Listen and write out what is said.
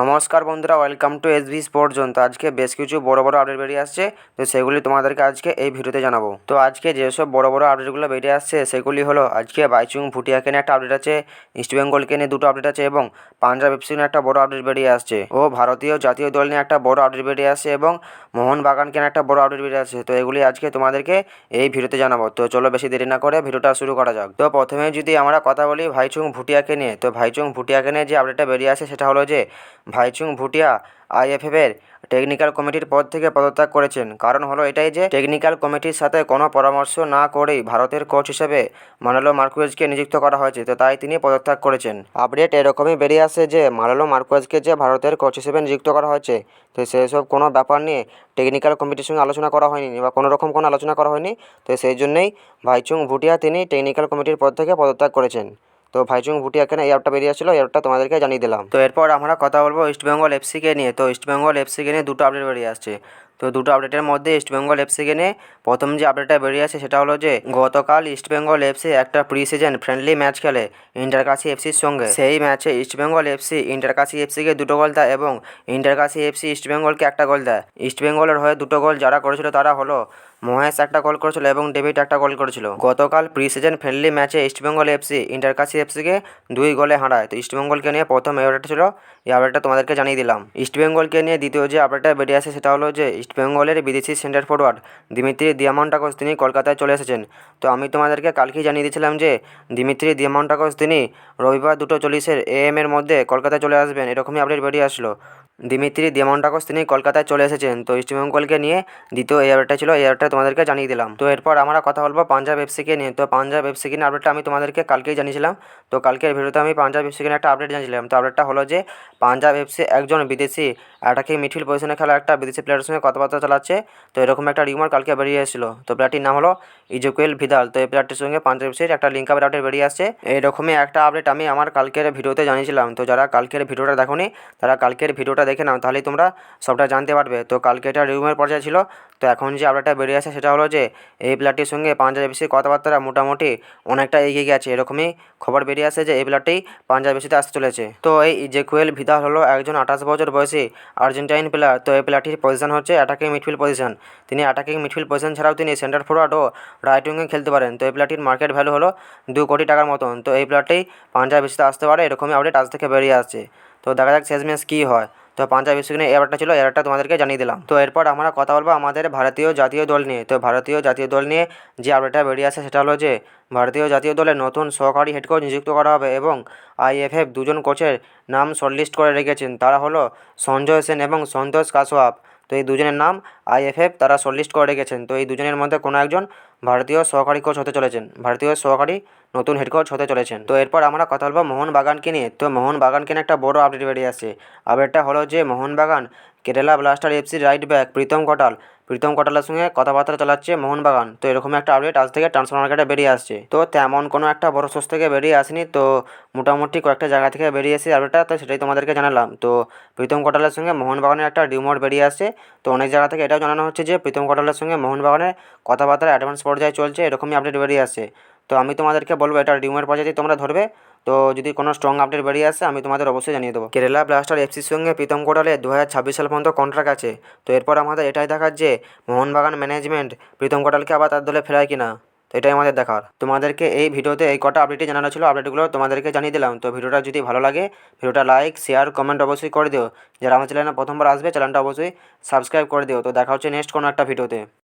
নমস্কার বন্ধুরা welcome to S V sports zone তো আজকে বেশ কিছু বড় বড় আপডেট বেরিয়ে আসছে, তো সেগুলি তোমাদেরকে আজকে এই ভিডিওতে জানাব। তো আজকে যেসব বড় বড় আপডেটগুলো বেরিয়ে আসছে, সেগুলি হলো আজকে বাইচুং ভুটিয়াকে নিয়ে একটা আপডেট আছে ইস্ট বেঙ্গলকে নিয়ে দুটো আপডেট আছে এবং পাঞ্জাব এফসি নিয়ে একটা বড় আপডেট বেরিয়ে আসছে। ও ভারতীয় জাতীয় দল নিয়ে একটা বড় আপডেট বেরিয়ে আসছে এবং মোহনবাগানকে নিয়ে একটা বড় আপডেট বেরিয়ে আসছে। তো এগুলি আজকে তোমাদেরকে এই ভিডিওতে জানাব। তো চলো বেশি দেরি না করে ভিডিওটা শুরু করা যাক। তো প্রথমে যদি আমরা কথা বলি ভাইচুং ভুটিয়াকে নিয়ে, তো ভাইচুং ভুটিয়াকে নিয়ে যে আপডেটটা বেরিয়ে আসে, সেটা হলো যে ভাইচুং ভুটিয়া আইএফএফের টেকনিক্যাল কমিটির পদ থেকে পদত্যাগ করেছেন। কারণ হলো এটাই যে টেকনিক্যাল কমিটির সাথে কোনো পরামর্শ না করেই ভারতের কোচ হিসেবে মানালো মার্কুয়েজকে নিযুক্ত করা হয়েছে, তো তাই তিনি পদত্যাগ করেছেন। আপডেট এরকমই বেরিয়ে আসে যে মানালো মার্কুয়েজকে যে ভারতের কোচ হিসেবে নিযুক্ত করা হয়েছে, তো সেসব কোনো ব্যাপার নিয়ে টেকনিক্যাল কমিটির সঙ্গে আলোচনা করা হয়নি বা কোনো রকম কোনো আলোচনা করা হয়নি, তো সেই জন্যেই ভাইচুং ভুটিয়া তিনি টেকনিক্যাল কমিটির পদ থেকে পদত্যাগ করেছেন। তো ভাইচুং ভুটিয়া এই অ্যাপটা বেরিয়ে আসছিল এই অ্যাপটা তোমাদেরকে জানিয়ে দিলাম। তো এরপর আমরা কথা বলব ইস্টবেঙ্গল এফসিকে নিয়ে। তো ইস্টবেঙ্গল এফসিকে নিয়ে দুটো আপডেট বেরিয়ে আসছে। তো দুটো আপডেটের মধ্যে ইস্টবেঙ্গল এফসিকে নিয়ে প্রথম যে আপডেটটা বেরিয়ে আসে সেটা হলো যে, গতকাল ইস্টবেঙ্গল এফসি একটা প্রি সিজন ফ্রেন্ডলি ম্যাচ খেলে ইন্টারকাশি এফসির সঙ্গে। সেই ম্যাচে ইস্টবেঙ্গল এফসি ইন্টারকাশি এফসিকে দুটো গোল দেয় এবং ইন্টারকাশি এফসি ইস্টবেঙ্গলকে একটা গোল দেয়। ইস্টবেঙ্গলের হয়ে দুটো গোল যারা করেছিল তারা হলো মহেশ একটা গোল করেছিল এবং ডেভিড একটা গোল করেছিল। গতকাল প্রি সিজন ফ্রেন্ডলি ম্যাচে ইস্টবেঙ্গল এফসি ইন্টারকাশি এফসিকে দুই গোলে হারায়। তো ইস্টবেঙ্গলকে নিয়ে প্রথম আপডেটটা ছিল, এই আপডেটটা তোমাদেরকে জানিয়ে দিলাম। ইস্টবেঙ্গলকে নিয়ে দ্বিতীয় যে আপডেটটা বেরিয়ে আসে সেটা হলো যে ইস্টবেঙ্গলের বিদেশি সেন্টার ফরওয়ার্ড দিমিত্রি দিয়ামন্টাকোস তিনি কলকাতায় চলে এসেছেন। তো আমি তোমাদেরকে কালকেই জানিয়ে দিয়েছিলাম যে দিমিত্রি দিয়ামন্টাকোস তিনি রবিবার দুটো চল্লিশের এএম এর মধ্যে কলকাতায় চলে আসবেন, এরকমই আপডেট বেরিয়ে আসলো। দিমিত্রি দিয়ামন্টাকোস তিনি কলকাতায় চলে এসেছেন। তো ইস্টবেঙ্গলকে নিয়ে দ্বিতীয় এই আপডেটটা ছিল, এই আপডেটটা তোমাদেরকে জানিয়ে দিলাম। তো এরপর আমরা কথা বলব পাঞ্জাব এফসিকে নিয়ে। তো পাঞ্জাব এফসিকে নিয়ে আপডেটটা আমি তোমাদেরকে কালকেই জানিয়েছিলাম। তো কালকের ভিডিওতে আমি পাঞ্জাব এফসিকে নিয়ে একটা আপডেট জানিয়েছিলাম। তো আপডেটটা হলো যে, পাঞ্জাব এফসি একজন বিদেশি অ্যাটাকিং মিডফিল্ড পজিশনে খেলা একটা বিদেশি প্লেয়ারের সঙ্গে কথাবার্তা চালাচ্ছে। তো এরকম একটা রিউমার কালকে বেরিয়ে এসেছিল। তো প্লেয়ারটির নাম হলো ইজুকুয়েল ভিদাল। তো এই প্লেয়ারটির সঙ্গে পাঞ্জাব এফসির একটা লিঙ্ক আপের আপডেট বেরিয়ে আসছে। এরকমই একটা আপডেট আমি আমার কালকের ভিডিওতে জানিয়েছিলাম। তো যারা কালকের ভিডিওটা দেখোনি, তারা কালকের ভিডিওটা দেখে নাও, তাহলেই তোমরা সবটা জানতে পারবে। তো কালকে এটা রিউমের পর্যায়ে ছিল, তো এখন যে আপডেটটা বেরিয়ে আসে সেটা হলো যে, এই প্লেয়ারটির সঙ্গে পাঞ্জাব এফসির কথাবার্তা মোটামুটি অনেকটা এগিয়ে গেছে, এরকমই খবর বেরিয়ে আসে যে, এই প্লেয়ারটি পাঞ্জাব এফসিতে আসতে চলেছে। তো এই ইজেকুয়েল ভিদাল হলো একজন আঠাশ বছর বয়সী আর্জেন্টাইন প্লেয়ার। তো এই প্লেয়ারটির পজিশন হচ্ছে অ্যাটাকিং মিডফিল্ড পজিশন তিনি অ্যাটাকিং মিডফিল্ড পজিশন ছাড়াও তিনি সেন্টার ফরওয়ার্ড ও রাইট উইংয়ে খেলতে পারেন। তো এই প্লেয়ারটির মার্কেট ভ্যালু হলো দু কোটি টাকার মতন। তো এই প্লেয়ারটি পাঞ্জাব এফসিতে আসতে পারে, এরকমই আপডেট আজ থেকে বেরিয়ে আসছে। তো দেখা যাক শেষমেশ কী হয়। তো পাঞ্জাব নিয়ে এবারটা ছিল এবারটা তোমাদেরকে জানিয়ে দিলাম। তো এরপর আমরা কথা বলব আমাদের ভারতীয় জাতীয় দল নিয়ে। তো ভারতীয় জাতীয় দল নিয়ে যে আপডেটটা বেরিয়ে আসে সেটা হলো যে, ভারতীয় জাতীয় দলের নতুন সহকারী হেড কোচ নিযুক্ত করা হবে এবং আইএফএফ দুজন কোচের নাম শর্টলিস্ট করে রেখেছেন। তারা হলো সঞ্জয় সেন এবং সন্তোষ কাসওয়াব তো এই দুজনের নাম আইএফএফ তারা শর্টলিস্ট করে রেখেছেন। তো এই দুজনের মধ্যে কোনো একজন ভারতীয় সহকারী কোচ হতে চলেছেন। ভারতীয় সহকারী নতুন হেড কোচ হতে চলেছেন। তো এরপর আমরা কথা বলব মোহনবাগানকে নিয়ে। তো মোহনবাগানকে নিয়ে একটা বড় আপডেট বেরিয়ে আসছে। আপডেটটা হলো যে মোহনবাগান, কেরালা ব্লাস্টার এফসির রাইট ব্যাক প্রীতম কটাল। প্রীতম কটালের সঙ্গে কথাবার্তা চালাচ্ছে মোহনবাগান। তো এরকম একটা আপডেট আজ থেকে ট্রান্সফার মার্কেটে বেরিয়ে আসছে। তো তেমন কোনো একটা বড় সোর্স থেকে বেরিয়ে আসেনি। তো মোটামুটি কয়েকটা জায়গা থেকে বেরিয়ে এসে আপডেটটা তো সেটাই তোমাদেরকে জানালাম। তো প্রীতম কটালের সঙ্গে মোহনবাগানের একটা রিমোট বেরিয়ে আসছে। তো অনেক জায়গা থেকে এটাও জানানো হচ্ছে যে প্রীতম কটালের সঙ্গে মোহনবাগানের কথাবার্তা অ্যাডভান্স পর্যায়ে চলছে। এরকমই আপডেট বেরিয়ে আসছে। তো আমি তোমাদেরকে বলব, এটা রিউমের পর্যায়ে তোমরা ধরবে। তো যদি কোনো স্ট্রং আপডেট বেরিয়ে আসে, আমি তোমাদের অবশ্যই জানিয়ে দেবো। কেরালা ব্লাস্টার এফসির সঙ্গে প্রীতম কোটালে দু হাজার ছাব্বিশ সাল পর্যন্ত কন্ট্রাক্ট আছে। তো এরপর আমাদের এটাই দেখার যে, মোহনবাগান ম্যানেজমেন্ট প্রীতম কোটালকে আবার তার দলে ফেরায় কিনা, তো এটাই আমাদের দেখার। তোমাদেরকে এই ভিডিওতে এই কটা আপডেটই জানানো ছিল আপডেটগুলো তোমাদেরকে জানিয়ে দিলাম। তো ভিডিওটা যদি ভালো লাগে, ভিডিওটা লাইক শেয়ার কমেন্ট অবশ্যই করে দিও। যারা আমার চ্যানেলে প্রথমবার আসবে চ্যানেলটা অবশ্যই সাবস্ক্রাইব করে দিও। তো দেখা হচ্ছে নেক্সট কোনো একটা ভিডিওতে।